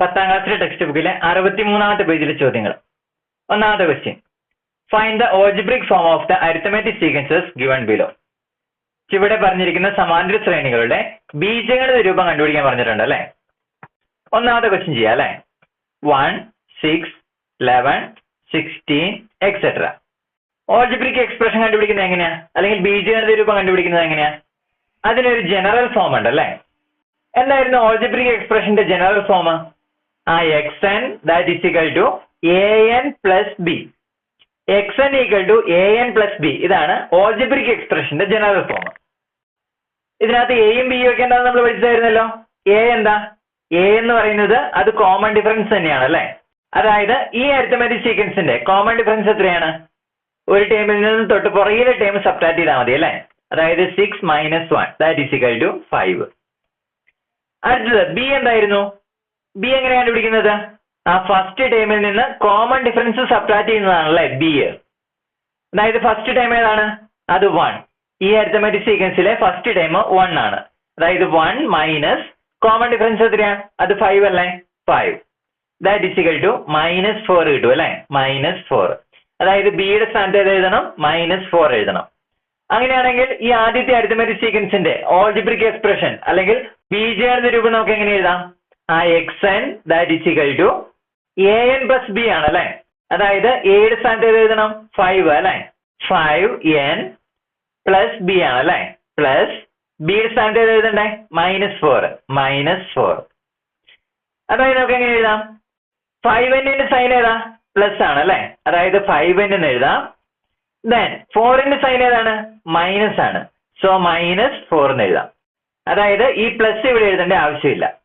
പത്താം ക്ലാസ്സിലെ ടെക്സ്റ്റ് ബുക്കിലെ അറുപത്തിമൂന്നാമത്തെ പേജിലെ ചോദ്യങ്ങൾ. ഒന്നാമത്തെ question find the algebraic form of the arithmetic sequences given below ഇവിടെ പറഞ്ഞിരിക്കുന്ന സമാന്തര ശ്രേണികളുടെ ബീജഗണിത രൂപം കണ്ടുപിടിക്കാൻ പറഞ്ഞിട്ടുണ്ട് അല്ലെ? ഒന്നാമത്തെ ക്വസ്റ്റ്യൻ ചെയ്യാം അല്ലെ? One six eleven sixteen etcetera algebraic expression കണ്ടുപിടിക്കുന്നത് എങ്ങനെയാ? അല്ലെങ്കിൽ ബീജഗണിത രൂപം കണ്ടുപിടിക്കുന്നത് എങ്ങനെയാ? അതിനൊരു ജനറൽ ഫോം ഉണ്ട് അല്ലെ? എന്തായിരുന്നു ഓൾജിബ്രിക് എക്സ്പ്രഷന്റെ ജനറൽ ഫോം ആ x n that is equal to a n plus b x n equal to a n plus b ഇതാണ് ഓൾജിബ്രിക് എക്സ്പ്രഷന്റെ ജനറൽ ഫോം ഇതിനകത്ത് എയും ബിയും ഒക്കെ എന്താ നമ്മൾ പഠിച്ചതായിരുന്നല്ലോ? എ എന്താ? എ എന്ന് പറയുന്നത് അത് കോമൺ ഡിഫറൻസ് തന്നെയാണ് അല്ലെ? അതായത് ഈ അരിത്തമാറ്റിക് സീക്വൻസിന്റെ കോമൺ ഡിഫറൻസ് എത്രയാണ്? ഒരു ടേമിൽ നിന്ന് തൊട്ട് പുറകിലെ ടേം സബ്ട്രാക്ട് ചെയ്താൽ മതി അല്ലേ? അതായത് six minus one that is equal to five അടുത്തത് ബി എന്തായിരുന്നു? ബി എങ്ങനെ കണ്ടുപിടിക്കുന്നത്? ആ ഫസ്റ്റ് ടേമിൽ നിന്ന് കോമൺ ഡിഫറൻസ് സബ്ട്രാക്ട് ചെയ്യുന്നതാണല്ലേ ബി അതായത് ഫസ്റ്റ് ടൈം ഏതാണ്? അത് വൺ ഈ അരിത്തമാറ്റിക് സീക്വൻസിലെ ഫസ്റ്റ് ടൈം വൺ ആണ്. അതായത് വൺ മൈനസ് കോമൺ ഡിഫറൻസ് എത്രയാ? അത് ഫൈവ് അല്ലേ? Five that equal to minus four കിട്ടും അല്ലേ? മൈനസ് ഫോർ അതായത് ബിയുടെ സ്ഥാനത്ത് ഏത് എഴുതണം? മൈനസ് ഫോർ എഴുതണം. അങ്ങനെയാണെങ്കിൽ ഈ ആദ്യത്തെ അരിത്തമാറ്റിക് സീക്വൻസിന്റെ ഓൾജിബ്രിക് എക്സ്പ്രഷൻ അല്ലെങ്കിൽ ബീജഗണിത രൂപം നമുക്ക് എങ്ങനെ എഴുതാം? ആ x n that is equal to a n plus b ആണ് അല്ലെ? അതായത് എയുടെ സ്ഥാനത്ത് ഏത് എഴുതണം? ഫൈവ് അല്ലെ? ഫൈവ് എൻ പ്ലസ് ബി ആണ് അല്ലെ? പ്ലസ് ബിയുടെ സ്ഥാനത്ത് ഏത് എഴുതണ്ടേ? മൈനസ് ഫോർ മൈനസ് ഫോർ അതായത് നമുക്ക് എങ്ങനെ എഴുതാം? ഫൈവ് എന്നിന്റെ സൈൻ ഏതാ? പ്ലസ് ആണ് അല്ലെ? അതായത് ഫൈവ് എൻ എന്ന് എഴുതാം. ദെൻ ഫോറിന്റെ സൈൻ ഏതാണ്? മൈനസ് ആണ്. സോ മൈനസ് ഫോർ എന്ന് എഴുതാം. അതായത് ഈ പ്ലസ് ഇവിടെ എഴുതേണ്ട ആവശ്യമില്ല.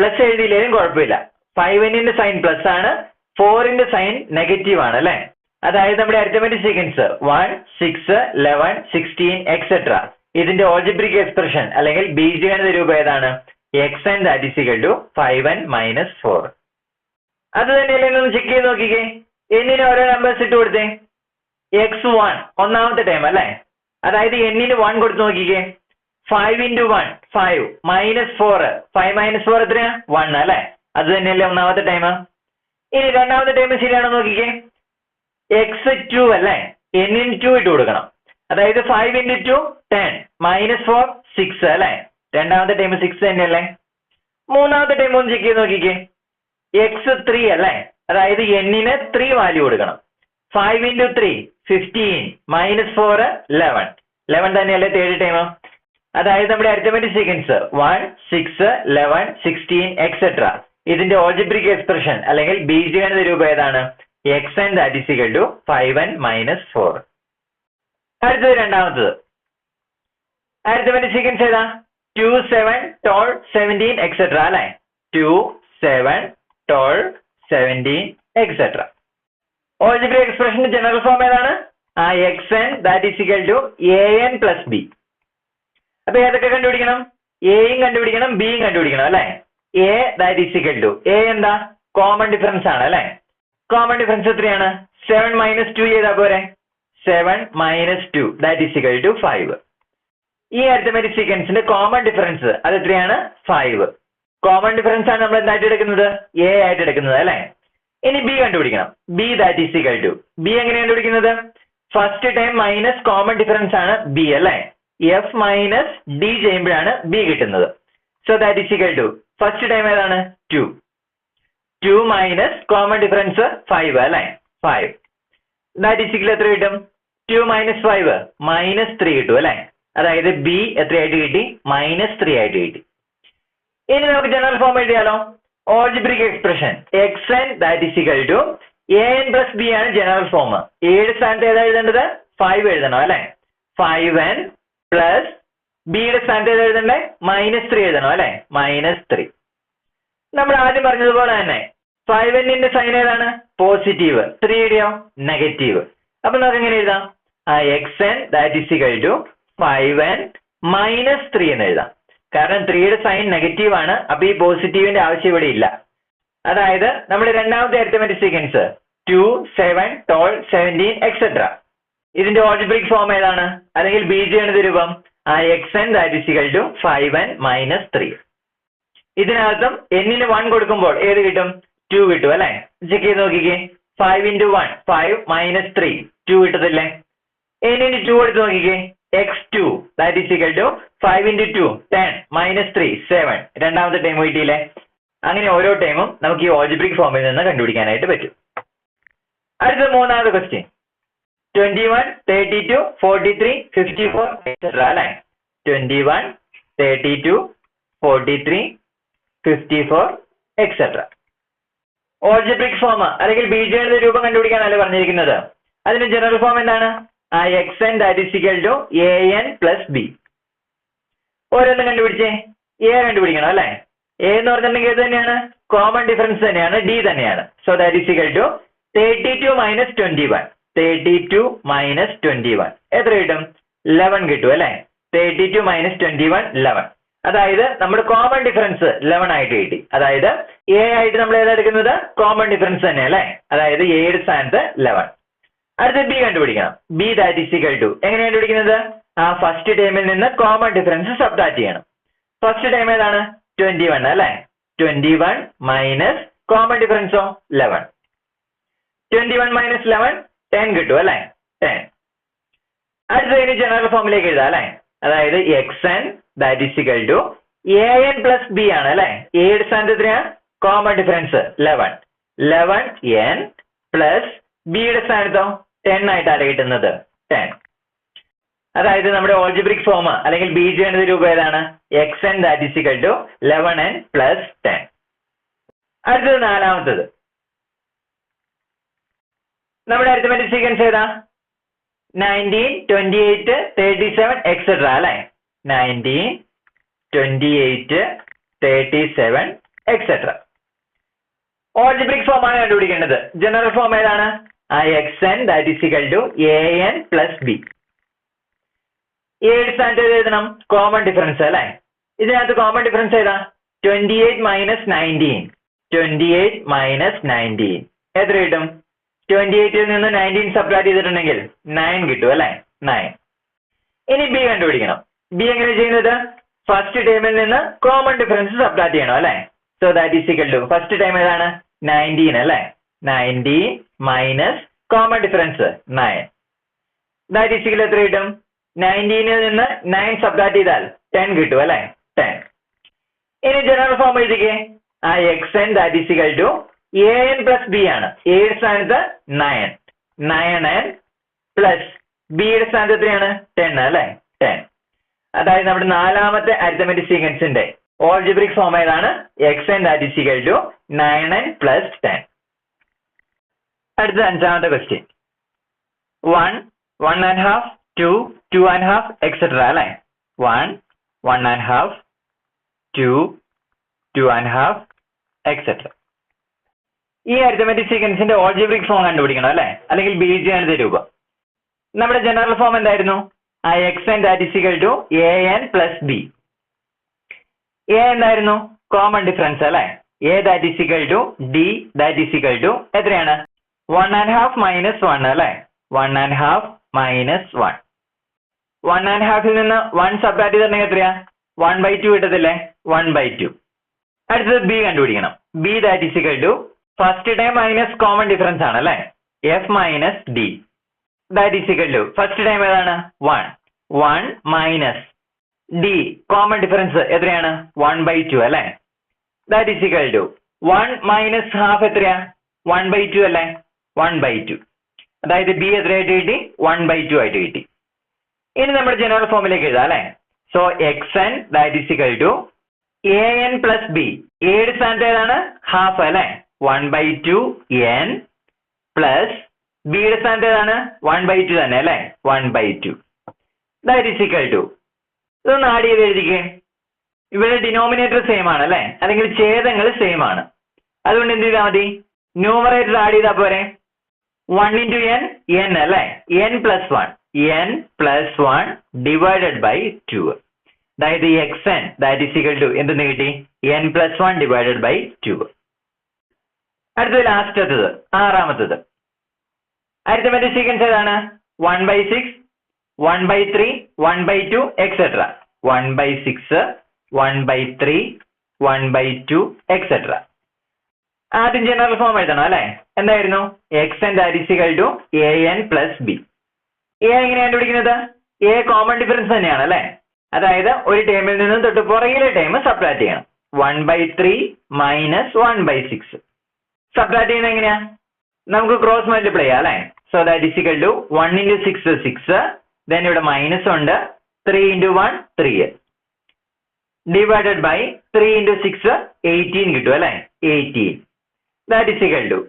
പ്ലസ് എഴുതിയില്ലെങ്കിലും കുഴപ്പമില്ല. ഫൈവ് എന്നിന്റെ സൈൻ പ്ലസ് ആണ് ഫോറിന്റെ സൈൻ നെഗറ്റീവ് ആണ് അല്ലെ? അതായത് നമ്മുടെ arithmetic sequence one six eleven sixteen etcetera ഇതിന്റെ ഓൾജിബ്രിക് എക്സ്പ്രഷൻ അല്ലെങ്കിൽ ബീജഗണിത രൂപം ഏതാണ്? X n that to five n minus four അത് തന്നെയല്ലേ ഒന്ന് ചെക്ക് ചെയ്ത് നോക്കിക്കേ. എന്നിന് ഓരോ നമ്പേഴ്സ് ഇട്ട് കൊടുത്തേ. എക്സ് വൺ ഒന്നാമത്തെ ടൈം അല്ലേ? അതായത് എന്നിന് വൺ കൊടുത്ത് നോക്കിക്കേ. Five into one five minus four five minus four എത്രയാ? വൺ അല്ലെ? അത് തന്നെയല്ലേ ഒന്നാമത്തെ ടൈം ഇനി രണ്ടാമത്തെ ടൈം ശരിയാണോ നോക്കിക്കേ. എക്സ് ടു അല്ലേ? ഇൻ ടു ഇട്ട് കൊടുക്കണം. അതായത് five into two ten minus four six അല്ലേ? രണ്ടാമത്തെ ടൈം സിക്സ് തന്നെയല്ലേ. മൂന്നാമത്തെ ടൈം ഒന്ന് ചെക്ക് ചെയ്ത് നോക്കിക്കേ. എക്സ് ത്രീ അല്ലേ? അതായത് എന്നിന് ത്രീ വാല്യൂ കൊടുക്കണം. Five into three fifteen minus four eleven eleven തന്നെയല്ലേ തേർഡ് ടൈം അതായത് നമ്മുടെ arithmetic sequence one six eleven sixteen etcetera ഇതിന്റെ ഓൾജിബ്രിക് എക്സ്പ്രഷൻ അല്ലെങ്കിൽ ബീജഗണിത രൂപം ഏതാണ്? X n that is to five n minus four അടുത്തത് രണ്ടാമത്തത്. അരിത്തമെറ്റിക് സീക്വൻസ് ഏതാ? Two seven twelve seventeen etcetera അല്ലെ? Two seven twelve seventeen etcetera algebraic എക്സ്പ്രഷന്റെ general form ഏതാണ്? ആ x n that equal to a n plus b അപ്പൊ ഏതൊക്കെ കണ്ടുപിടിക്കണം? എയും കണ്ടുപിടിക്കണം ബിയും കണ്ടുപിടിക്കണം അല്ലെ? A that is equal to a എന്താ? കോമൺ ഡിഫറൻസ് ആണ് അല്ലെ? കോമൺ ഡിഫറൻസ് എത്രയാണ്? സെവൻ മൈനസ് ടു ചെയ്താൽ പോരെ? Seven minus two that is equal to five ഈ അരിത്തമെറ്റിക് സീക്വൻസിന്റെ കോമൺ ഡിഫറൻസ് അത് എത്രയാണ് ഫൈവ് കോമൺ ഡിഫറൻസ് ആണ് നമ്മൾ എന്തായിട്ട് എടുക്കുന്നത്? എ ആയിട്ട് എടുക്കുന്നത് അല്ലെ? ഇനി ബി കണ്ടുപിടിക്കണം. B that is equal to b എങ്ങനെ കണ്ടുപിടിക്കുന്നത്? First time minus common difference ആണ് ബി അല്ലെ? എഫ് മൈനസ് ഡി ചെയ്യുമ്പോഴാണ് ബി കിട്ടുന്നത്. So that is equal to first time ഏതാണ്? Two two minus common difference five അല്ലെ ഫൈവ് ദാറ്റ് ഇസ് ഇക്വൽ എത്ര കിട്ടും? Two minus five minus three കിട്ടും അല്ലെ? അതായത് ബി എത്രയായിട്ട് കിട്ടി? മൈനസ് ത്രീ ആയിട്ട് കിട്ടി. ഇനി നമുക്ക് general form എഴുതിയാലോ? Algebraic expression x n that is equal to a n plus b ആണ് ജനറൽ ഫോം ഏഴ് സ്ഥാനത്ത് ഏതാ എഴുതേണ്ടത്? ഫൈവ് എഴുതണം അല്ലേ? ഫൈവ് എൻ പ്ലസ് ബിയുടെ സ്ഥാനത്ത് എഴുതണ്ടേ? മൈനസ് ത്രീ എഴുതണം അല്ലെ? മൈനസ് ത്രീ നമ്മൾ ആദ്യം പറഞ്ഞതുപോലെ തന്നെ ഫൈവ് എന്നിന്റെ സൈൻ ഏതാണ്? പോസിറ്റീവ് ത്രീയുടെയോ നെഗറ്റീവ് അപ്പൊ നമുക്ക് എങ്ങനെ എഴുതാം? ആ x n that is equal to five n minus three എന്ന് എഴുതാം. കാരണം ത്രീയുടെ സൈൻ നെഗറ്റീവ് ആണ് അപ്പൊ ഈ പോസിറ്റീവിന്റെ ആവശ്യം ഇവിടെ ഇല്ല. അതായത് നമ്മുടെ രണ്ടാമത്തെ arithmetic sequence two seven twelve seventeen etcetera ഇതിന്റെ ഓൾജിബ്രിക് ഫോം ഏതാണ്? അല്ലെങ്കിൽ ബീജഗണിത രൂപം. X n that is two five n minus three ഇതിനകത്തും എന്നിന് വൺ കൊടുക്കുമ്പോൾ ഏത് കിട്ടും? ടു കിട്ടും അല്ലെ? ചെക്ക് ചെയ്ത് നോക്കിക്കേ. Five into one five minus three two കിട്ടത്തില്ലേ? എന്നിന് ടു എടുത്ത് നോക്കിക്കേ. X two that is equal to five into two ten minus three seven രണ്ടാമത്തെ ടൈം കിട്ടിയില്ലേ? അങ്ങനെ ഓരോ ടൈമും നമുക്ക് ഈ ഓൾജിബ്രിക് ഫോമിൽ നിന്ന് കണ്ടുപിടിക്കാനായിട്ട് പറ്റും. അടുത്ത മൂന്നാമത്തെ question twenty one thirty two forty three fifty four etcetera അല്ലെ? Twenty one thirty two forty three fifty four etcetera algebraic form അല്ലെങ്കിൽ ബീജഗണിത രൂപം കണ്ടുപിടിക്കാനല്ലേ പറഞ്ഞിരിക്കുന്നത്? അതിന്റെ ജനറൽ ഫോം എന്താണ്? ആ x n that to a n plus b ഓരോന്നും കണ്ടുപിടിച്ചേ? എ കണ്ടുപിടിക്കണം അല്ലെ? എ എന്ന് പറഞ്ഞിട്ടുണ്ടെങ്കിൽ തന്നെയാണ്? കോമൺ ഡിഫറൻസ് തന്നെയാണ് ഡി തന്നെയാണ്. So that is equal to thirty two minus twenty one thirty two minus twenty one എത്ര കിട്ടും? ലെവൻ കിട്ടും അല്ലെ? Thirty two minus twenty one eleven അതായത് നമ്മുടെ കോമൺ ഡിഫറൻസ് ലെവൻ ആയിട്ട് കിട്ടി. അതായത് എ ആയിട്ട് നമ്മൾ ഏതാ എടുക്കുന്നത്? കോമൺ ഡിഫറൻസ് തന്നെ അല്ലെ? അതായത് എയുടെ സ്ഥാനത്ത് ലെവൻ അടുത്ത ബി കണ്ടുപിടിക്കണം. B that is equal to എങ്ങനെ കണ്ടുപിടിക്കുന്നത്? ആ ഫസ്റ്റ് ടൈമിൽ നിന്ന് കോമൺ ഡിഫറൻസ് സബ്ട്രാക്ട് ചെയ്യണം. ഫസ്റ്റ് ടൈം ഏതാണ്? ട്വന്റി വൺ അല്ലെ? Twenty one minus common ഡിഫറൻസോ eleven twenty one minus eleven ten കിട്ടും അല്ലെ? ടെൻ അടുത്തതിന് ജനറൽ ഫോമിലേക്ക് എഴുതാം അല്ലെ? അതായത് x n that is equal to a n plus b ആണ് അല്ലെ? എയുടെ സ്ഥാനത്ത് എത്രയാണ്? Common difference eleven eleven n plus ബിയുടെ സ്ഥാനത്തോ ടെൻ ആയിട്ടാണ് കിട്ടുന്നത്. ടെൻ അതായത് നമ്മുടെ ഓൾജിബ്രിക് ഫോം അല്ലെങ്കിൽ ബീജഗണിത രൂപം ഏതാണ്? X n that is equal to eleven n plus ten അടുത്തത് നാലാമത്തത്. നമ്മുടെ അരിത്തമെറ്റിക് സീക്വൻസ് ഏതാ? Nineteen twenty eight thirty seven etcetera അല്ലെ? Nineteen twenty eight thirty seven etcetera algebraic form ആണ് കണ്ടുപിടിക്കേണ്ടത്. ജനറൽ ഫോം ഏതാണ്? ആ x n that is equal to a n plus b ഏഴ് ഏത് എഴുതണം? കോമൺ ഡിഫറൻസ് അല്ലെ? ഇതിനകത്ത് കോമൺ ഡിഫറൻസ് ഏതാ? Twenty eight minus nineteen twenty eight minus nineteen എത്ര കിട്ടും? ട്വന്റി എയ്റ്റിൽ നിന്ന് നയന്റീൻ സബ്ട്രാക്ട് ചെയ്തിട്ടുണ്ടെങ്കിൽ നയൻ കിട്ടും അല്ലെ? നയൻ ഇനി ബി കണ്ടുപിടിക്കണം. ബി എങ്ങനെ ചെയ്യുന്നത്? ഫസ്റ്റ് ടൈമിൽ നിന്ന് കോമൺ ഡിഫറൻസ് സബ്ട്രാക്ട് ചെയ്യണം അല്ലെ? So that is equal to first term ഏതാണ്? നയന്റീൻ അല്ലെ? Nineteen minus common difference nine that is equal എത്ര കിട്ടും? നയന്റീനിൽ നിന്ന് നയൻ സബ്ട്രാക്ട് ചെയ്താൽ ടെൻ കിട്ടും അല്ലെ? ടെൻ ഇനി ജനറൽ ഫോം എഴുതിക്കേ. ആ x n that is equal to a n plus b ആണ്. എയുടെ സ്ഥാനത്ത് നയൻ നയൻ എൻ പ്ലസ് ബിയുടെ സ്ഥാനത്ത് എത്രയാണ്? ടെൻ അല്ലെ? ടെൻ അതായത് നമ്മുടെ നാലാമത്തെ അരിത്തമെറ്റിക് സീക്വൻസിന്റെ ഓൾജിബ്രിക് ഫോം ഏതാണ്? X n that is equal to nine n plus ten അടുത്ത അഞ്ചാമത്തെ question one one and half two two and half etcetera അല്ലെ? One one and half two two and half etcetera ഈ arithmetic സീക്വൻസിന്റെ algebraic form കണ്ടുപിടിക്കണം അല്ലെ? അല്ലെങ്കിൽ ബീജഗണിത രൂപം. നമ്മുടെ ജനറൽ ഫോം എന്തായിരുന്നു? ആ x n that is equal to a n plus b a എന്തായിരുന്നു? കോമൺ ഡിഫറൻസ് അല്ലെ? A that is equal to d that is equal to എത്രയാണ്? One and half minus one അല്ലെ? One and half minus one one and ഹാഫിൽ നിന്ന് one subtract ചെയ്തിട്ടുണ്ടെങ്കിൽ എത്രയാ? One by two കിട്ടത്തില്ലേ? One by two അടുത്തത് B കണ്ടുപിടിക്കണം. B that is equal to first term minus common difference ആണ് അല്ലെ? F minus d that is equal to first term ഏതാണ്? One one minus d common difference എത്രയാണ്? One by two അല്ലെ? That is equal to one minus half എത്രയാ? One by two അല്ലെ? One by two അതായത് b എത്രയായിട്ട് കിട്ടി? One by to ആയിട്ട് കിട്ടി. ഇനി നമ്മുടെ ജനറൽ ഫോമിലേക്ക് എഴുതാം അല്ലെ? So x n that is equal to a n plus b ഏഴ് സ്ഥാനത്ത് ഏതാണ്? ഹാഫ് അല്ലെ? One by two n plus ബിയുടെ സ്ഥാനത്ത് ഏതാണ്? വൺ ബൈ ടു തന്നെ അല്ലെ? One by two that is equal to ഇതൊന്ന് ആഡ് ചെയ്ത് എഴുതിക്കേ. ഇവിടെ ഡിനോമിനേറ്റർ സെയിം ആണ് അല്ലെ? അല്ലെങ്കിൽ ഛേദങ്ങൾ സെയിം ആണ്. അതുകൊണ്ട് എന്ത് ചെയ്താൽ മതി? ന്യൂമറേറ്റർ ആഡ് ചെയ്താൽ പോരെ. വൺ ഇന്റു എൻ എൻ അല്ലെ? N plus one n plus one divided by two അതായത് x n that is equal to എന്തെന്ന് കിട്ടി? N plus one divided by two അടുത്തത് ലാസ്റ്റത്തത് ആറാമത്തത്. അരിത്തമെറ്റിക് സീക്വൻസ് ഏതാണ്? One by six one by three one by two etcetera one by six one by three one by two etcetera ആദ്യം general form എഴുതണം അല്ലെ? എന്തായിരുന്നു? X n is equal to a n plus b a എങ്ങനെയാണ് കണ്ടുപിടിക്കുന്നത്? A common difference തന്നെയാണ് അല്ലെ? അതായത് ഒരു ടേമിൽ നിന്നും തൊട്ട് പുറകിലെ ടേം സപ്രാറ്റ് ചെയ്യണം. One by three minus one by six subtract ചെയ്യുന്നത് എങ്ങനെയാ? നമുക്ക് ക്രോസ് മൾട്ടിപ്ലൈ ചെയ്യാം അല്ലേ? So that is equal to one into six six then ഇവിടെ മൈനസ് ഉണ്ട്. Three into one three divided by three into six eighteen കിട്ടും അല്ലേ? Eighteen that is equal to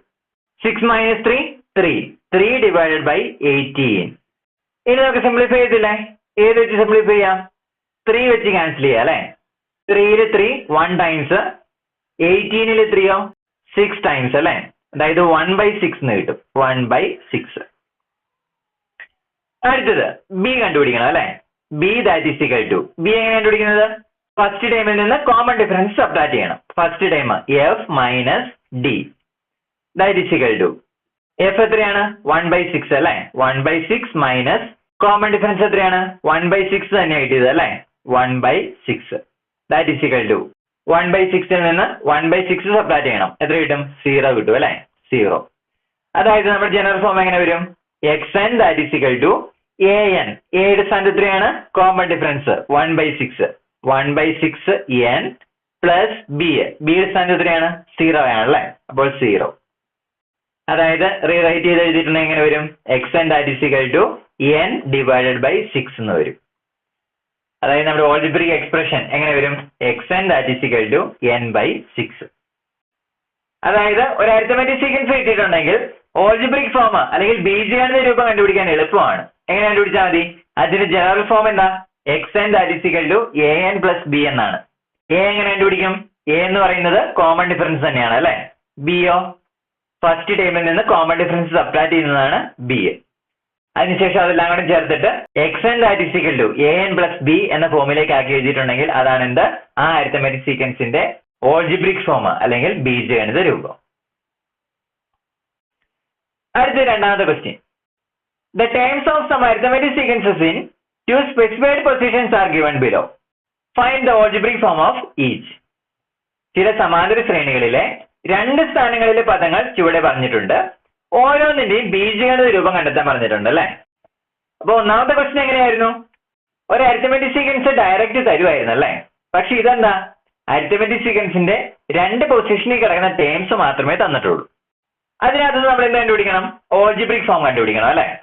six minus three three three divided by eighteen ഇനി നമുക്ക് simplify ചെയ്തില്ലേ? ഏത് വെച്ച് simplify ചെയ്യാം? ത്രീ വെച്ച് ക്യാൻസൽ ചെയ്യാം അല്ലേ? ത്രീയിൽ ത്രീ വൺ ടൈംസ് എയ്റ്റീനിൽ ത്രീയോ സിക്സ് ടൈംസ് അല്ലേ? അതായത് വൺ ബൈ സിക്സ് എന്ന് കിട്ടും. വൺ ബൈ സിക്സ് അടുത്തത് ബി കണ്ടുപിടിക്കണം അല്ലേ? B that is equal to b എങ്ങനെ കണ്ടുപിടിക്കുന്നത്? ഫസ്റ്റ് ടൈമിൽ നിന്ന് കോമൺ ഡിഫറൻസ് സബ്ട്രാക്ട് ചെയ്യണം. First term f minus d that is equal to f എത്രയാണ്? വൺ ബൈ സിക്സ് അല്ലെ? One by six minus common difference എത്രയാണ്? വൺ ബൈ സിക്സ് തന്നെ കിട്ടിയത് അല്ലെ? One by six that is equal to one by സിക്സിൽ നിന്ന് one by six subtract ചെയ്യണം. എത്ര കിട്ടും? സീറോ കിട്ടും അല്ലെ? സീറോ അതായത് നമ്മുടെ ജനറൽ ഫോം എങ്ങനെ വരും? X n that is equal to a n എയുടെ സ്ഥാനത്ത് എത്രയാണ്? Common difference one by six one by six n plus b ബിയുടെ സ്ഥാനത്ത് എത്രയാണ്? സീറോ ആണ് അല്ലേ? അപ്പോൾ സീറോ അതായത് റീറൈറ്റ് ചെയ്ത് എഴുതിയിട്ടുണ്ടെങ്കിൽ എങ്ങനെ വരും? X n that is equal to n divided by six എന്ന് വരും. അതായത് നമ്മുടെ ഓൾജിബ്രിക് എക്സ്പ്രഷൻ എങ്ങനെ വരും? X n that is equal to n by six അതായത് ഒരു അരിത്തമെറ്റിക് സീക്വൻസ് കിട്ടിയിട്ടുണ്ടെങ്കിൽ ഓൾജിബ്രിക് ഫോം അല്ലെങ്കിൽ ബീജഗണിത രൂപം കണ്ടുപിടിക്കാൻ എളുപ്പമാണ്. എങ്ങനെ കണ്ടുപിടിച്ചാൽ മതി? അതിന്റെ ജനറൽ ഫോം എന്താ? X n that is equal to a n plus b എന്നാണ്. എ എങ്ങനെ കണ്ടുപിടിക്കും? എ എന്ന് പറയുന്നത് കോമൺ ഡിഫറൻസ് തന്നെയാണ് അല്ലെ? ബിയോ ഫസ്റ്റ് ടൈമിൽ നിന്ന് കോമൺ ഡിഫറൻസ് സബ്ട്രാക്ട് ചെയ്യുന്നതാണ് ബി അതിനുശേഷം അതെല്ലാം കൂടെ ചേർത്തിട്ട് x n that is equal to a n plus b എന്ന ഫോമിലേക്ക് ആക്കി എഴുതിയിട്ടുണ്ടെങ്കിൽ അതാണ് എന്ത്? ആ അരിത്തമെറ്റിക് സീക്വൻസിന്റെ ഓൾജിബ്രിക് ഫോം അല്ലെങ്കിൽ ബീജഗണിത രൂപം. അടുത്ത രണ്ടാമത്തെ question the terms of some arithmetic sequences in two specified positions are given below find the algebraic form of each ചില സമാന്തര ശ്രേണികളിലെ രണ്ട് സ്ഥാനങ്ങളിലെ പദങ്ങൾ ചുവടെ പറഞ്ഞിട്ടുണ്ട്. ഓരോന്നിന്റെയും ബീജഗണിത രൂപം കണ്ടെത്താൻ പറഞ്ഞിട്ടുണ്ട് അല്ലെ? അപ്പൊ ഒന്നാമത്തെ ക്വസ്റ്റ്യൻ എങ്ങനെയായിരുന്നു? ഒരു അരിത്തമെറ്റിക് സീക്വൻസ് ഡയറക്റ്റ് തരുമായിരുന്നു അല്ലെ? പക്ഷെ ഇതെന്താ? അരിത്തമെറ്റിക് സീക്വൻസിന്റെ രണ്ട് പൊസിഷനിൽ കിടക്കുന്ന ടേംസ് മാത്രമേ തന്നിട്ടുള്ളൂ. അതിനകത്ത് നമ്മൾ എന്ത് കണ്ടുപിടിക്കണം? ഓൾജിബ്രിക് ഫോം കണ്ടുപിടിക്കണം അല്ലെ?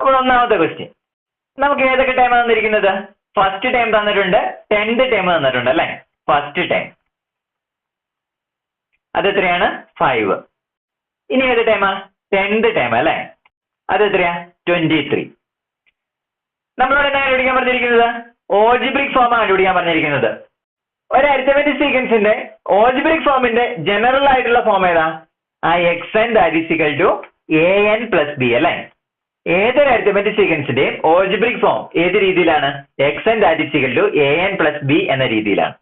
അപ്പോൾ ഒന്നാമത്തെ ക്വസ്റ്റ്യൻ നമുക്ക് ഏതൊക്കെ ടൈം തന്നിരിക്കുന്നത്? ഫസ്റ്റ് ടൈം തന്നിട്ടുണ്ട് ടെൻത് ടൈം തന്നിട്ടുണ്ട് അല്ലെ? First time അതെത്രയാണ്? ഫൈവ് ഇനി ഏത് ടൈമാ ടെൻത് ടൈം അല്ലെ? എത്രയാ? ട്വന്റി ത്രീ നമ്മളോട് എന്താ കണ്ടുപിടിക്കാൻ പറഞ്ഞിരിക്കുന്നത് ഓൾജിബ്രിക് ഫോം ആണ് കണ്ടുപിടിക്കാൻ പറഞ്ഞിരിക്കുന്നത്. ഒരു അരിത്തമെറ്റിക് സീക്വൻസിന്റെ ഓൾജിബ്രിക് ഫോമിന്റെ ജനറൽ ആയിട്ടുള്ള ഫോം ഏതാ? ആ x n that is equal to a n plus b അല്ലെ? ഏതൊരു അരിത്തമെറ്റിക് സീക്വൻസിന്റെയും ഓൾജിബ്രിക് ഫോം ഏത് രീതിയിലാണ്? X n that is equal to a n plus b എന്ന രീതിയിലാണ്.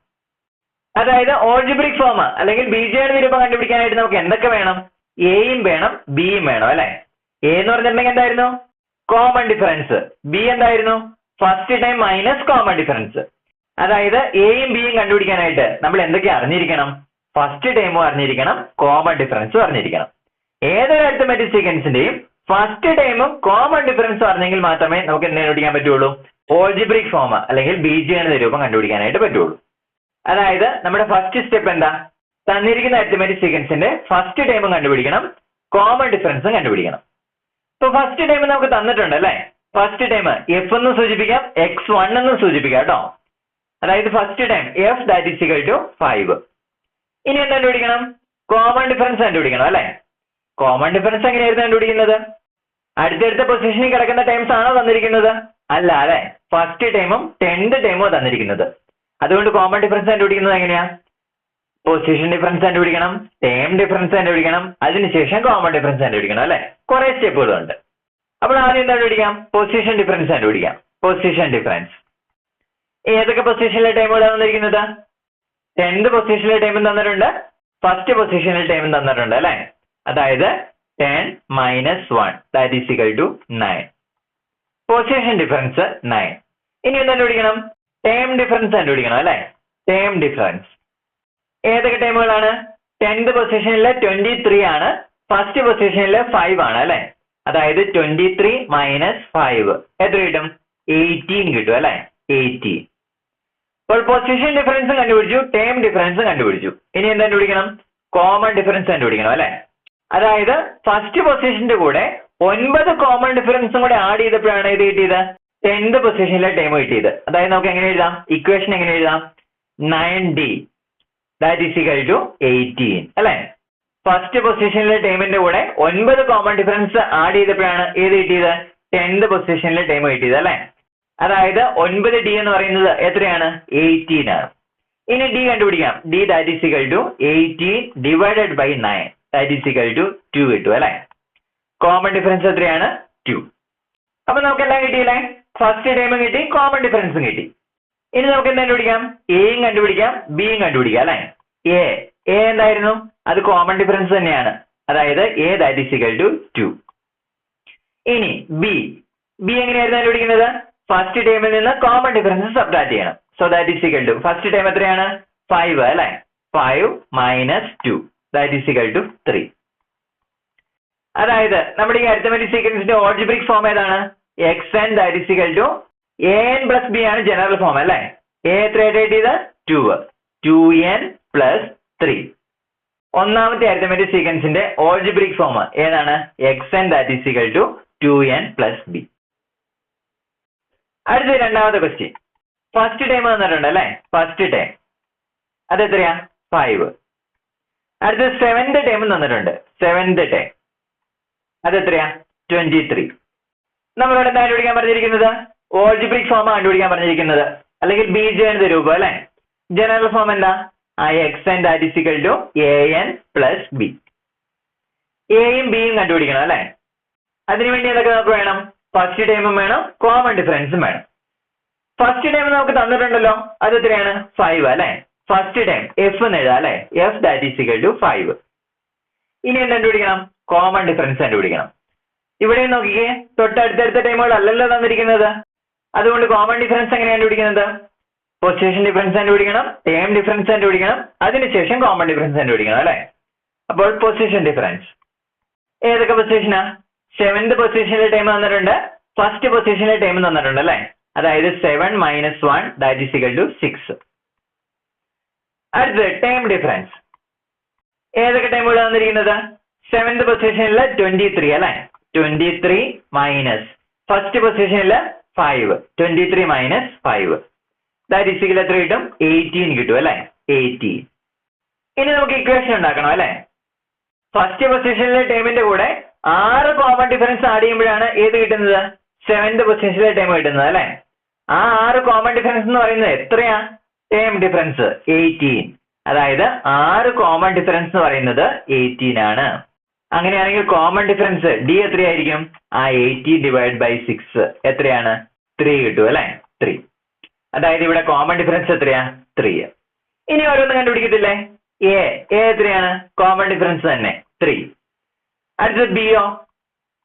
അതായത് ഓൾജിബ്രിക് ഫോം അല്ലെങ്കിൽ ബീജഗണിത രൂപം കണ്ടുപിടിക്കാനായിട്ട് നമുക്ക് എന്തൊക്കെ വേണം? എയും വേണം ബിയും വേണം അല്ലെ? എ എന്ന് പറഞ്ഞിട്ടുണ്ടെങ്കിൽ എന്തായിരുന്നു? കോമൺ ഡിഫറൻസ് ബി എന്തായിരുന്നു? First term minus common difference അതായത് എയും ബിയും കണ്ടുപിടിക്കാനായിട്ട് നമ്മൾ എന്തൊക്കെ അറിഞ്ഞിരിക്കണം? ഫസ്റ്റ് ടൈമും അറിഞ്ഞിരിക്കണം കോമൺ ഡിഫറൻസും അറിഞ്ഞിരിക്കണം. ഏതൊരു അരിത്തമെറ്റിക് സീക്വൻസിന്റെയും ഫസ്റ്റ് ടൈമും കോമൺ ഡിഫറൻസും അറിഞ്ഞെങ്കിൽ മാത്രമേ നമുക്ക് എന്ത് കണ്ടുപിടിക്കാൻ പറ്റുള്ളൂ? ഓൾജിബ്രിക് ഫോം അല്ലെങ്കിൽ ബീജഗണിത രൂപം കണ്ടുപിടിക്കാനായിട്ട് പറ്റുള്ളൂ. അതായത് നമ്മുടെ ഫസ്റ്റ് സ്റ്റെപ്പ് എന്താ? തന്നിരിക്കുന്ന അരിത്തമെറ്റിക് സീക്വൻസിന്റെ ഫസ്റ്റ് ടൈമും കണ്ടുപിടിക്കണം കോമൺ ഡിഫറൻസും കണ്ടുപിടിക്കണം. ഇപ്പൊ ഫസ്റ്റ് ടൈം നമുക്ക് തന്നിട്ടുണ്ട് അല്ലെ? ഫസ്റ്റ് ടൈം എഫ് എന്ന് സൂചിപ്പിക്കാം എക്സ് വൺ എന്ന് സൂചിപ്പിക്കാം കേട്ടോ. അതായത് first term f that is equal to five ഇനി എന്താ കണ്ടുപിടിക്കണം? കോമൺ ഡിഫറൻസ് കണ്ടുപിടിക്കണം അല്ലെ? കോമൺ ഡിഫറൻസ് എങ്ങനെയായിരുന്നു കണ്ടുപിടിക്കുന്നത്? അടുത്തടുത്ത പൊസിഷനിൽ കിടക്കുന്ന ടൈംസ് ആണോ തന്നിരിക്കുന്നത്? അല്ല അല്ലെ? ഫസ്റ്റ് ടൈമും ടെൻത് ടൈമോ തന്നിരിക്കുന്നത്. അതുകൊണ്ട് കോമൺ ഡിഫറൻസ് കണ്ടുപിടിക്കുന്നത് എങ്ങനെയാ? പൊസിഷൻ ഡിഫറൻസ് കണ്ടുപിടിക്കണം ടേം ഡിഫറൻസ് കണ്ടുപിടിക്കണം അതിനുശേഷം കോമൺ ഡിഫറൻസ് കണ്ടുപിടിക്കണം അല്ലെ? കുറെ സ്റ്റെപ്പുകളുണ്ട് അപ്പോൾ ആദ്യം കണ്ടുപിടിക്കാം പൊസിഷൻ ഡിഫറൻസ് കണ്ടുപിടിക്കാം പൊസിഷൻ ഡിഫറൻസ് ഏതൊക്കെ പൊസിഷനിലെ ടൈമുകളാണ് തന്നിരിക്കുന്നത്? ടെൻത് പൊസിഷനിലെ ടൈമും തന്നിട്ടുണ്ട്. ഫസ്റ്റ് പൊസിഷനിലെ ടൈമും തന്നിട്ടുണ്ട് അല്ലെ? അതായത് ten minus one that is equal to nine position difference nine ഇനി എന്താ കണ്ടുപിടിക്കണം ടേം ഡിഫറൻസ് കണ്ടുപിടിക്കണം അല്ലെ? ടേം ഡിഫറൻസ് ഏതൊക്കെ ടൈമുകളാണ് ടെൻത് പൊസിഷനിലെ ട്വന്റി ത്രീ ആണ്. ഫസ്റ്റ് പൊസിഷനിലെ ഫൈവ് ആണ് അല്ലെ? അതായത് ട്വന്റി ത്രീ മൈനസ് ഫൈവ് എത്ര കിട്ടും? എയ്റ്റീൻ കിട്ടും അല്ലെ? എയ്റ്റീൻ അപ്പോൾ പൊസിഷൻ ഡിഫറൻസും കണ്ടുപിടിച്ചു ടേം ഡിഫറൻസും കണ്ടുപിടിച്ചു. ഇനി എന്ത് കണ്ടുപിടിക്കണം? കോമൺ ഡിഫറൻസ് കണ്ടുപിടിക്കണം അല്ലെ? അതായത് ഫസ്റ്റ് പൊസിഷന്റെ കൂടെ ഒൻപത് കോമൺ ഡിഫറൻസും കൂടെ ആഡ് ചെയ്തപ്പോഴാണ് ഇത് കിട്ടിയത്? ടെൻത് പൊസിഷനിലെ ടൈം കിട്ടിയത്. അതായത് നമുക്ക് എങ്ങനെ എഴുതാം? ഇക്വേഷൻ എങ്ങനെ എഴുതാം? Nine d that is equal to eighteen അല്ലെ? ഫസ്റ്റ് പൊസിഷനിലെ ടൈമിന്റെ കൂടെ ഒൻപത് കോമൺ ഡിഫറൻസ് ആഡ് ചെയ്തപ്പോഴാണ് ഏത് കിട്ടിയത്? ടെൻത് പൊസിഷനിലെ ടൈം കിട്ടിയത് അല്ലെ? അതായത് ഒൻപത് ഡി എന്ന് പറയുന്നത് എത്രയാണ്? എയ്റ്റീൻ ആണ്. ഇനി ഡി കണ്ടുപിടിക്കാം. D that is equal to eighteen divided by nine that is equal to two കിട്ടും അല്ലെ? കോമൺ ഡിഫറൻസ് എത്രയാണ്? ടു അപ്പൊ നമുക്ക് എല്ലാം കിട്ടിയില്ലേ? ഫസ്റ്റ് ടൈമും കിട്ടി കോമൺ ഡിഫറൻസും കിട്ടി. ഇനി നമുക്ക് എന്ത് കണ്ടുപിടിക്കാം? എയും കണ്ടുപിടിക്കാം ബിയും കണ്ടുപിടിക്കാം അല്ലെ? എ എ എന്തായിരുന്നു? അത് കോമൺ ഡിഫറൻസ് തന്നെയാണ്. അതായത് a that is equal to two ഇനി ബി ബി എങ്ങനെയായിരുന്നു കണ്ടുപിടിക്കുന്നത്? ഫസ്റ്റ് ടൈമിൽ നിന്ന് കോമൺ ഡിഫറൻസ് സബ്ട്രാക്ട് ചെയ്യണം. So that is equal to first term എത്രയാണ്? ഫൈവ് അല്ലെ? Five minus two that is equal to three അതായത് നമ്മുടെ ഈ അരിത്തമെറ്റിക് സീക്വൻസിന്റെ ഓൾജിബ്രിക് ഫോം ഏതാണ്? X n that is equal to n plus b ആണ് general form അല്ലേ? എ എത്രയായിട്ട് കിട്ടിയത്? Two two n plus three ഒന്നാമത്തെ അരിത്തമെറ്റിക് സീക്വൻസിന്റെ ഓൾജിബ്രിക് ഫോം ഏതാണ്? X n that is equal to two n plus b അടുത്ത രണ്ടാമത്തെ ക്വസ്റ്റ്യൻ ഫസ്റ്റ് ടൈം തന്നിട്ടുണ്ട് അല്ലേ? ഫസ്റ്റ് ടൈം അത് എത്രയാ? ഫൈവ് അടുത്ത സെവൻത് ടൈം തന്നിട്ടുണ്ട്. സെവൻത് ടൈം അത് എത്രയാ? ട്വന്റി ത്രീ നമ്മളിവിടെ എന്താ കണ്ടുപിടിക്കാൻ പറഞ്ഞിരിക്കുന്നത്? ഓൾജിബ്രിക് ഫോം കണ്ടുപിടിക്കാൻ പറഞ്ഞിരിക്കുന്നത്. അല്ലെങ്കിൽ ബീജഗണിത രൂപം അല്ലെ? ജനറൽ ഫോം എന്താ? ആ x and that is to a n plus b എയും ബിയും കണ്ടുപിടിക്കണം അല്ലെ? അതിനുവേണ്ടി എന്തൊക്കെ നമുക്ക് വേണം? ഫസ്റ്റ് ടൈമും വേണം കോമൺ ഡിഫറൻസും വേണം. ഫസ്റ്റ് ടൈം നമുക്ക് തന്നിട്ടുണ്ടല്ലോ അത് എത്രയാണ്? ഫൈവ് അല്ലെ? ഫസ്റ്റ് ടൈം എഫ് എന്ന് എഴുതാം അല്ലെ? F that is equal to five ഇനി എന്ത് കണ്ടുപിടിക്കണം? കോമൺ ഡിഫറൻസ് കണ്ടുപിടിക്കണം. ഇവിടെ നോക്കിക്കേ തൊട്ടടുത്തടുത്ത ടൈമുകൾ അല്ലല്ലോ തന്നിരിക്കുന്നത്. അതുകൊണ്ട് കോമൺ ഡിഫറൻസ് എങ്ങനെ കണ്ടുപിടിക്കുന്നത് പൊസിഷൻ ഡിഫറൻസ് കണ്ടുപിടിക്കണം ടേം ഡിഫറൻസ് കണ്ടുപിടിക്കണം അതിനുശേഷം കോമൺ ഡിഫറൻസ് കണ്ടുപിടിക്കണം അല്ലെ? അപ്പോൾ പൊസിഷൻ ഡിഫറൻസ് ഏതൊക്കെ പൊസിഷനാ സെവൻത് പൊസിഷനിലെ ടൈം തന്നിട്ടുണ്ട്. ഫസ്റ്റ് പൊസിഷനിലെ ടൈം തന്നിട്ടുണ്ട് അല്ലെ? അതായത് seven minus one that is equal to six അടുത്തത് ടൈം ഡിഫറൻസ് ഏതൊക്കെ ടൈമുകൾ തന്നിരിക്കുന്നത്? സെവൻത് പൊസിഷനിലെ ട്വന്റി ത്രീ അല്ലെ? ട്വന്റി ത്രീ മൈനസ് ഫസ്റ്റ് പൊസിഷനിൽ five twenty three minus five that is equal എത്ര കിട്ടും എയ്റ്റീൻ കിട്ടും അല്ലെ? എയ്റ്റീൻ ഇനി നമുക്ക് ഇക്വേഷൻ ഉണ്ടാക്കണം അല്ലെ? ഫസ്റ്റ് പൊസിഷനിലെ ടൈമിന്റെ കൂടെ ആറ് കോമൺ ഡിഫറൻസ് ആഡ് ചെയ്യുമ്പോഴാണ് ഏത് കിട്ടുന്നത്? സെവന്ത് പൊസിഷനിലെ ടൈം കിട്ടുന്നത് അല്ലെ? ആ ആറ് കോമൺ ഡിഫറൻസ് എന്ന് പറയുന്നത് എത്രയാ? ടേം ഡിഫറൻസ് എയ്റ്റീൻ അതായത് ആറ് കോമൺ ഡിഫറൻസ് എന്ന് പറയുന്നത് എയ്റ്റീൻ ആണ്. അങ്ങനെയാണെങ്കിൽ കോമൺ ഡിഫറൻസ് ഡി എത്രയായിരിക്കും? ആ എയ്റ്റി ഡിവൈഡ് ബൈ സിക്സ് എത്രയാണ്? ത്രീ കിട്ടും അല്ലെ? ത്രീ അതായത് ഇവിടെ കോമൺ ഡിഫറൻസ് എത്രയാ? ത്രീ ഇനി ഓരോന്ന് കണ്ടുപിടിക്കത്തില്ലേ? എ എ എത്രയാണ്? കോമൺ ഡിഫറൻസ് തന്നെ. ത്രീ അടുത്തത് ബിയോ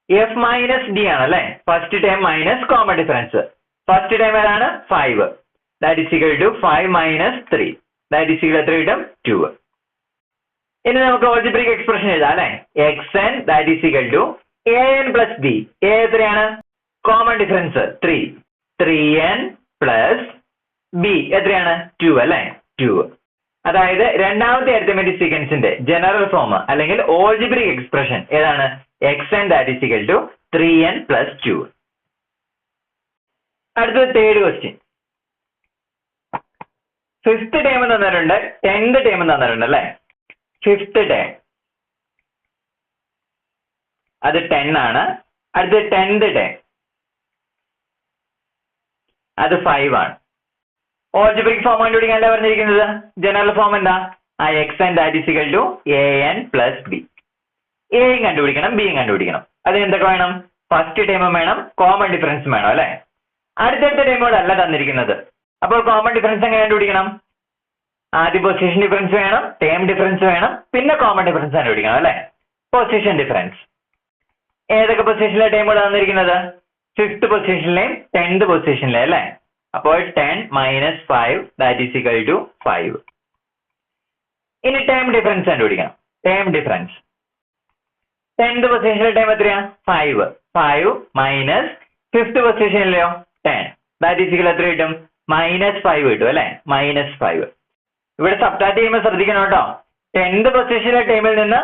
എഫ് മൈനസ് ഡി ആണ് അല്ലെ? First time minus common difference first time ഏതാണ്? Five that is equal to five minus three that is equal എത്ര കിട്ടും ടു ഇനി നമുക്ക് ഓൾജിബ്രിക് എക്സ്പ്രഷൻ എഴുതാം അല്ലെ? X n that is equal to a n plus b a എത്രയാണ്? Common difference three three n plus b എത്രയാണ്? Two അല്ലെ? To അതായത് രണ്ടാമത്തെ അരിത്തമെറ്റിക് സീക്വൻസിന്റെ ജനറൽ ഫോം അല്ലെങ്കിൽ ഓൾജിബ്രിക് എക്സ്പ്രഷൻ ഏതാണ്? X n that is equal to three n plus two അടുത്തത് third question fifth time തന്നിട്ടുണ്ട് ടെൻത് ടൈം തന്നിട്ടുണ്ട് അല്ലെ? ഫിഫ്ത്ത് ടൈം അത് ടെൻ ആണ്. അടുത്ത ടെൻത്ത് ഡേ അത് ഫൈവ് ആണ്. ഓൾജിബ്രിക് ഫോം കണ്ടുപിടിക്കാനല്ല പറഞ്ഞിരിക്കുന്നത്? ജനറൽ ഫോം എന്താ? ആ x and that is equal to a n plus b എയും കണ്ടുപിടിക്കണം ബിയും കണ്ടുപിടിക്കണം. അതിന് എന്തൊക്കെ വേണം? ഫസ്റ്റ് ടൈമും വേണം കോമൺ ഡിഫറൻസും വേണം അല്ലെ? അടുത്തടുത്ത ടൈമുകളല്ല തന്നിരിക്കുന്നത്. അപ്പോൾ കോമൺ ഡിഫറൻസ് എങ്ങനെ കണ്ടുപിടിക്കണം? ആദ്യം പൊസിഷൻ ഡിഫറൻസ് വേണം ടേം ഡിഫറൻസ് വേണം പിന്നെ കോമൺ ഡിഫറൻസ് കണ്ടുപിടിക്കണം അല്ലെ? പൊസിഷൻ ഡിഫറൻസ് ഏതൊക്കെ പൊസിഷനിലെ ടൈമുകൾ തന്നിരിക്കുന്നത്? ഫിഫ്ത്ത് പൊസിഷനിലെയും ടെൻത്ത് പൊസിഷനിലെ അല്ലെ? അപ്പോൾ ten minus five that is equal to five ഇനി ടേം ഡിഫറൻസ് കണ്ടുപിടിക്കണം. ടേം ഡിഫറൻസ് ടെൻത് പൊസിഷനിലെ ടൈം എത്രയാ? ഫൈവ് ഫൈവ് മൈനസ് ഫിഫ്ത് പൊസിഷനിലെയോ ടെൻ ദാറ്റ് ഈസ് ഇക്വൽ എത്ര കിട്ടും? മൈനസ് ഫൈവ് കിട്ടും അല്ലെ? മൈനസ് ഫൈവ് ഇവിടെ സബ്ട്രാക്ട് ചെയ്യുമ്പോൾ ശ്രദ്ധിക്കണം കേട്ടോ. ടെൻത് പൊസിഷനിലെ ടൈമിൽ നിന്ന്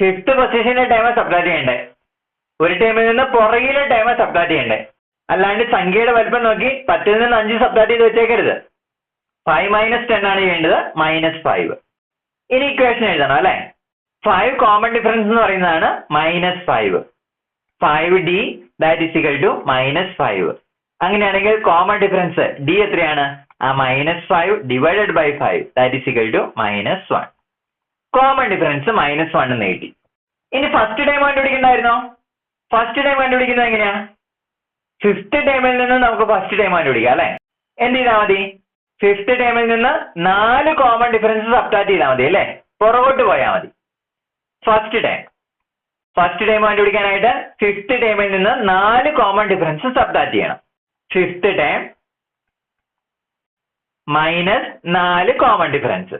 ഫിഫ്ത്ത് പൊസിഷനിലെ ടൈം സബ്ട്രാക്ട് ചെയ്യണ്ടേ? ഒരു ടൈമിൽ നിന്ന് പുറകിലെ ടൈം സബ്ട്രാക്ട് ചെയ്യണ്ടേ? അല്ലാണ്ട് സംഖ്യയുടെ വലിപ്പം നോക്കി പത്തിൽ നിന്ന് അഞ്ച് സബ്ട്രാക്ട് ചെയ്ത് വെച്ചേക്കരുത്. ഫൈവ് മൈനസ് ടെൻ ആണ് ചെയ്യേണ്ടത് മൈനസ് ഫൈവ് ഇനി ഇക്വേഷൻ എഴുതണം അല്ലെ? ഫൈവ് കോമൺ ഡിഫറൻസ് എന്ന് പറയുന്നതാണ് minus five five d that is equal to minus five അങ്ങനെയാണെങ്കിൽ കോമൺ ഡിഫറൻസ് ഡി എത്രയാണ്? ആ minus five divided by five that is equal to minus one common difference minus one കിട്ടി. ഇനി first time കണ്ടുപിടിക്കണ്ടായിരുന്നോ? First time കണ്ടുപിടിക്കുന്നത് എങ്ങനെയാ? Fifth ടൈമിൽ നിന്ന് നമുക്ക് ഫസ്റ്റ് ടൈം കണ്ടുപിടിക്കാം അല്ലെ? എന്ത് ചെയ്താൽ മതി? ഫിഫ്ത്ത് ടൈമിൽ നിന്ന് നാല് കോമൺ ഡിഫറൻസ് സബ്ട്രാക്ട് ചെയ്താൽ മതി അല്ലേ? പുറകോട്ട് പോയാൽ മതി. ഫസ്റ്റ് ടൈം ഫസ്റ്റ് ടൈം കണ്ടുപിടിക്കാനായിട്ട് ഫിഫ്ത്ത് ടൈമിൽ നിന്ന് നാല് കോമൺ ഡിഫറൻസ് സബ്ട്രാക്ട് ചെയ്യണം. ഫിഫ്ത്ത് ടൈം മൈനസ് നാല് common difference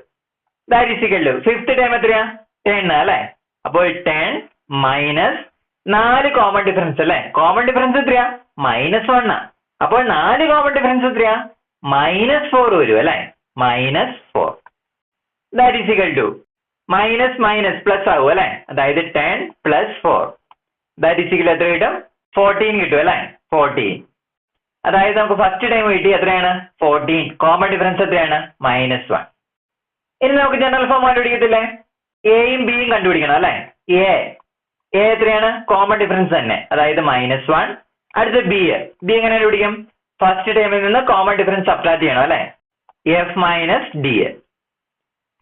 that is term two എത്രയാ? ടെൻ അല്ലെ? അപ്പോൾ ടെൻ മൈനസ് നാല് കോമൺ ഡിഫറൻസ് അല്ലെ? കോമൺ ഡിഫറൻസ് എത്രയാ? മൈനസ് വൺ അപ്പോൾ നാല് കോമൺ ഡിഫറൻസ് എത്രയാ? മൈനസ് ഫോർ വരും അല്ലെ? Minus four that is to minus minus plus ആവും അല്ലെ? അതായത് ten plus four that is എത്ര കിട്ടും? ഫോർട്ടീൻ കിട്ടും അല്ലെ? ഫോർട്ടീൻ അതായത് നമുക്ക് ഫസ്റ്റ് ടൈം കിട്ടി എത്രയാണ്? ഫോർട്ടീൻ കോമൺ ഡിഫറൻസ് എത്രയാണ്? മൈനസ് വൺ ഇനി നമുക്ക് ജനറൽ ഫോം കണ്ടുപിടിക്കത്തില്ലേ? എയും ബിയും കണ്ടുപിടിക്കണം അല്ലെ? എ എ എത്രയാണ്? കോമൺ ഡിഫറൻസ് തന്നെ. അതായത് മൈനസ് വൺ അടുത്ത ബി ബി എങ്ങനെ കണ്ടുപിടിക്കും? ഫസ്റ്റ് ടൈമിൽ നിന്ന് കോമൺ ഡിഫറൻസ് സബ്ട്രാക്ട് ചെയ്യണം അല്ലെ? എഫ് മൈനസ് ഡി എ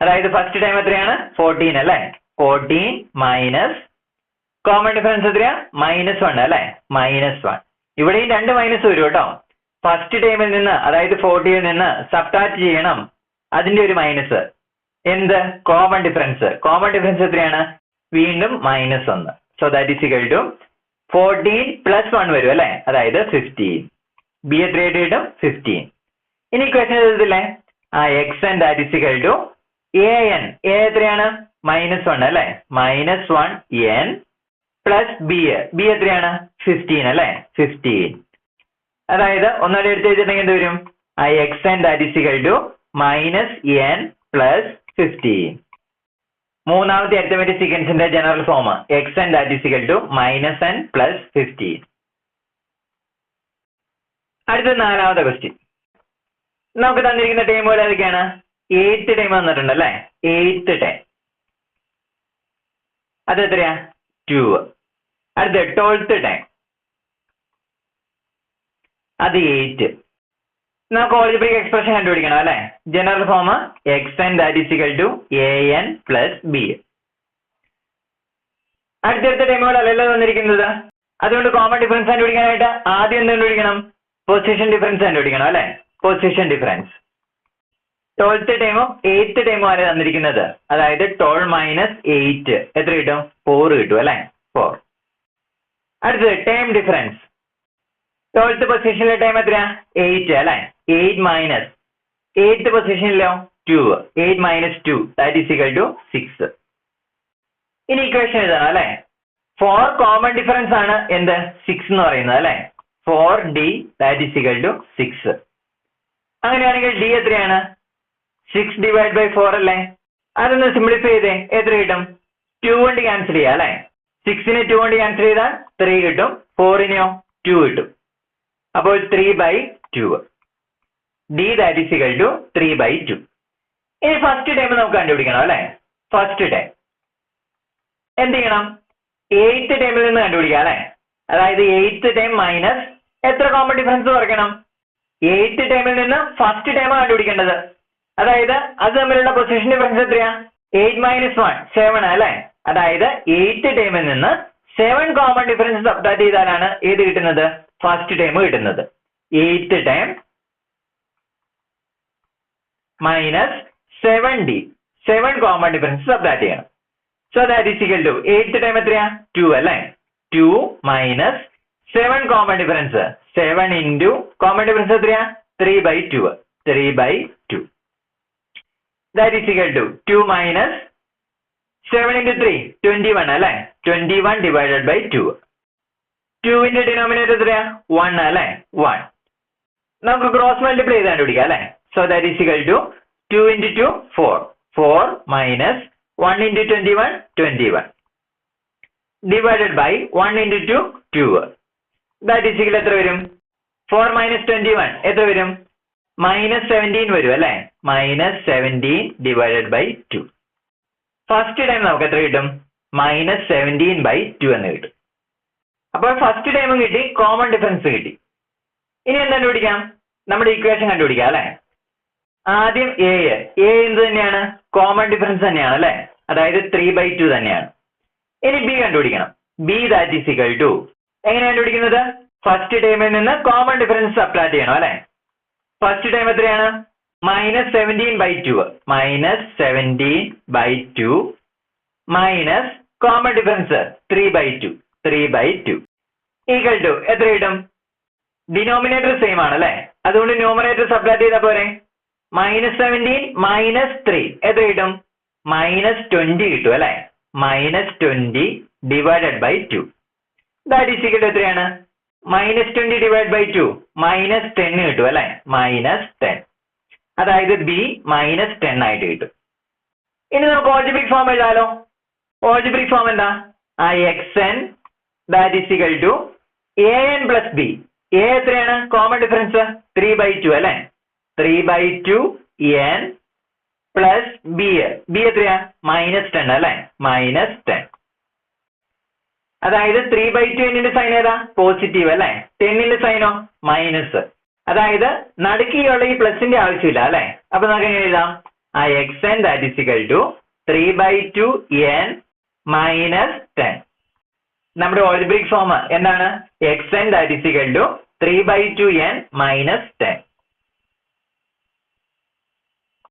അതായത് ഫസ്റ്റ് ടൈം എത്രയാണ്? ഫോർട്ടീൻ അല്ലെ? ഫോർട്ടീൻ മൈനസ് കോമൺ ഡിഫറൻസ് എത്രയാ? മൈനസ് വൺ അല്ലെ? മൈനസ് വൺ ഇവിടെയും രണ്ട് മൈനസ് വരും കേട്ടോ. ഫസ്റ്റ് ടൈമിൽ നിന്ന് അതായത് ഫോർട്ടിയിൽ നിന്ന് സബ്ട്രാക്ട് ചെയ്യണം. അതിന്റെ ഒരു മൈനസ് എന്ത്? കോമൺ ഡിഫറൻസ് കോമൺ ഡിഫറൻസ് എത്രയാണ്? വീണ്ടും മൈനസ് ഒന്ന്. So that is equal to fourteen plus one വരും അല്ലെ? അതായത് ഫിഫ്റ്റീൻ ബി എത്രയായിട്ട് കിട്ടും? ഫിഫ്റ്റീൻ ഇനി ക്വസ്റ്റൻ എഴുതത്തില്ലേ? ആ x n that is equal to a n a എത്രയാണ്? മൈനസ് വൺ അല്ലെ? Minus one n plus b a b എത്രയാണ്? ഫിഫ്റ്റീൻ അല്ലെ? ഫിഫ്റ്റീൻ അതായത് ഒന്നുകൂടെ എടുത്ത് വെച്ചിട്ടുണ്ടെങ്കിൽ എന്ത് വരും? I x and that to minus n plus fifteen മൂന്നാമത്തെ arithmetic സീക്വൻസിന്റെ general form x and that is equal to minus n plus fifteen അടുത്ത നാലാമത്തെ ക്വസ്റ്റ്യൻ നമുക്ക് തന്നിരിക്കുന്ന ടൈമുകൾ ഏതൊക്കെയാണ്? എയ്ത്ത് ടൈം തന്നിട്ടുണ്ട് അല്ലേ? എയ്ത്ത് ടൈം അത് എത്രയാ? ടു അടുത്ത ട്വൽത്ത് ടൈം അത് എയ്റ്റ് നമുക്ക് ഓൾജിബ്രിക് എക്സ്പ്രഷൻ കണ്ടുപിടിക്കണം അല്ലെ? General form x n that is equal to a n plus b അടുത്തടുത്ത ടൈമുകളല്ലല്ലോ തന്നിരിക്കുന്നത് അതുകൊണ്ട് കോമൺ ഡിഫറൻസ് കണ്ടുപിടിക്കാനായിട്ട് ആദ്യം എന്ത് കണ്ടുപിടിക്കണം? പൊസിഷൻ ഡിഫറൻസ് കണ്ടുപിടിക്കണം അല്ലെ? പൊസിഷൻ ഡിഫറൻസ് ട്വൽത്ത് ടൈമും എയ്ത്ത് ടൈമും ആണ് തന്നിരിക്കുന്നത്. അതായത് ട്വൽവ് മൈനസ് എയ്റ്റ് എത്ര കിട്ടും? ഫോർ കിട്ടും അല്ലെ? ഫോർ അടുത്തത് ടൈം ഡിഫറൻസ് ട്വൽത്ത് പൊസിഷനിലെ ടൈം എത്രയാ? എയ്റ്റ് അല്ലെ? Eight minus eighth പൊസിഷനിലോ two eight minus two that is equal to six ഇനി ഇക്വേഷൻ എഴുതണം അല്ലെ? ഫോർ കോമൺ ഡിഫറൻസ് ആണ് എന്ത്? സിക്സ് എന്ന് പറയുന്നത് അല്ലെ? Four d that is equal to six അങ്ങനെയാണെങ്കിൽ ഡി എത്രയാണ്? സിക്സ് ഡിവൈഡ് ബൈ ഫോർ അല്ലേ? അതൊന്ന് സിംപ്ലിഫൈ ചെയ്തേ. എത്ര കിട്ടും? ടു കൊണ്ട് ക്യാൻസൽ ചെയ്യാം അല്ലെ? സിക്സിനെ ടു കൊണ്ട് ക്യാൻസൽ ചെയ്താൽ ത്രീ കിട്ടും. ഫോറിനെയോ ടു കിട്ടും. അപ്പോൾ three by two d that is equal three by two ഇനി ഫസ്റ്റ് ടൈം നമുക്ക് കണ്ടുപിടിക്കണം അല്ലേ? ഫസ്റ്റ് ടൈം എന്ത് ചെയ്യണം? എയ്ത്ത് ടൈമിൽ നിന്ന് കണ്ടുപിടിക്കാം അല്ലേ? അതായത് എയ്ത്ത് ടൈം മൈനസ് എത്ര കോമൺ ഡിഫറൻസ് കുറയ്ക്കണം? എയ്ത്ത് ടൈമിൽ നിന്ന് ഫസ്റ്റ് ടൈം കണ്ടുപിടിക്കേണ്ടത്. അതായത് അത് തമ്മിലുള്ള പൊസിഷൻ ഡിഫറൻസ് എത്രയാ? എയ്റ്റ് മൈനസ് വൺ സെവൻ അല്ലെ? അതായത് എയ്റ്റ് ടൈമിൽ നിന്ന് സെവൻ കോമൺ ഡിഫറൻസ് സബ്ട്രാക്ട് ചെയ്താലാണ് ഏത് കിട്ടുന്നത്? ഫസ്റ്റ് ടൈം കിട്ടുന്നത്. Eight time minus seven d seven common difference subtract ചെയ്യണം. So that is equal to eight time എത്രയാ? ടു അല്ലേ? Two minus seven common difference seven into common difference എത്രയാ? Three by two three by two that is equal to two minus seven into three twenty one അല്ലേ twenty one divided by two ടുവിന്റെ denominator എത്രയാ? One അല്ലേ? One നമുക്ക് cross multiply ചെയ്ത് കണ്ടുപിടിക്കാം അല്ലേ? So that is equal to two into two four four minus one into twenty one twenty one divided by one into two two that is equal എത്ര വരും? Four minus twenty one എത്ര വരും? Minus seventeen വരും അല്ലേ? Minus seventeen divided by two first time നമുക്ക് എത്ര കിട്ടും? Minus seventeen by to എന്ന് കിട്ടും. അപ്പോൾ ഫസ്റ്റ് ടൈമും കിട്ടി കോമൺ ഡിഫറൻസ് കിട്ടി. ഇനി എന്താ കണ്ടുപിടിക്കാം? നമ്മുടെ ഇക്വേഷൻ കണ്ടുപിടിക്കാം അല്ലേ? ആദ്യം എ എ എന്ത് തന്നെയാണ്? കോമൺ ഡിഫറൻസ് തന്നെയാണ് അല്ലേ? അതായത് ത്രീ ബൈ ടു തന്നെയാണ്. ഇനി ബി കണ്ടുപിടിക്കണം. B that is equal to എങ്ങനെ കണ്ടുപിടിക്കുന്നത്? ഫസ്റ്റ് ടൈമിൽ നിന്ന് കോമൺ ഡിഫറൻസ് സബ്ട്രാക്ട് ചെയ്യണം അല്ലേ? ഫസ്റ്റ് ടൈം എത്രയാണ്? Minus seventeen by two minus seventeen by two minus common difference three by two three by two equal to എത്ര കിട്ടും? ഡിനോമിനേറ്റർ സെയിം ആണ് അല്ലെ? അതുകൊണ്ട് ന്യൂമറേറ്റർ സബ്ട്രാക്ട് ചെയ്താൽ പോരെ? മൈനസ് സെവന്റീൻ മൈനസ് ത്രീ എത്ര കിട്ടും? മൈനസ് ട്വന്റി കിട്ടും അല്ലെ? Minus twenty divided by two that is equal to എത്രയാണ്? Minus twenty divide by two minus ten കിട്ടും അല്ലെ? മൈനസ് ടെൻ അതായത് ബി മൈനസ് ടെൻ ആയിട്ട് കിട്ടും. ഇനി നമുക്ക് ഓൾജിബ്രിക് ഫോം എഴുതാലോ? ഓൾജിബ്രിക് ഫോം എന്താ? ആ x n that is equal to a n plus b a എത്രയാണ്? Common difference three by two അല്ലെ? Three by two n plus b b എത്രയാ? മൈനസ് ടെൻ അല്ലെ? മൈനസ് ടെൻ അതായത് three by two എന്നിന്റെ sign ഏതാ? Positive അല്ലെ? ടെന്നിന്റെ സൈനോ minus അതായത് നടുക്കിയുള്ള ഈ പ്ലസിന്റെ ആവശ്യമില്ല അല്ലെ? അപ്പൊ നമുക്ക് എങ്ങനെ എഴുതാം? ആ x n that is equal to three by two n minus ten നമ്മുടെ ഓൾബ്രിക് ഫോം എന്താണ്? X n that is equal to three by two n minus ten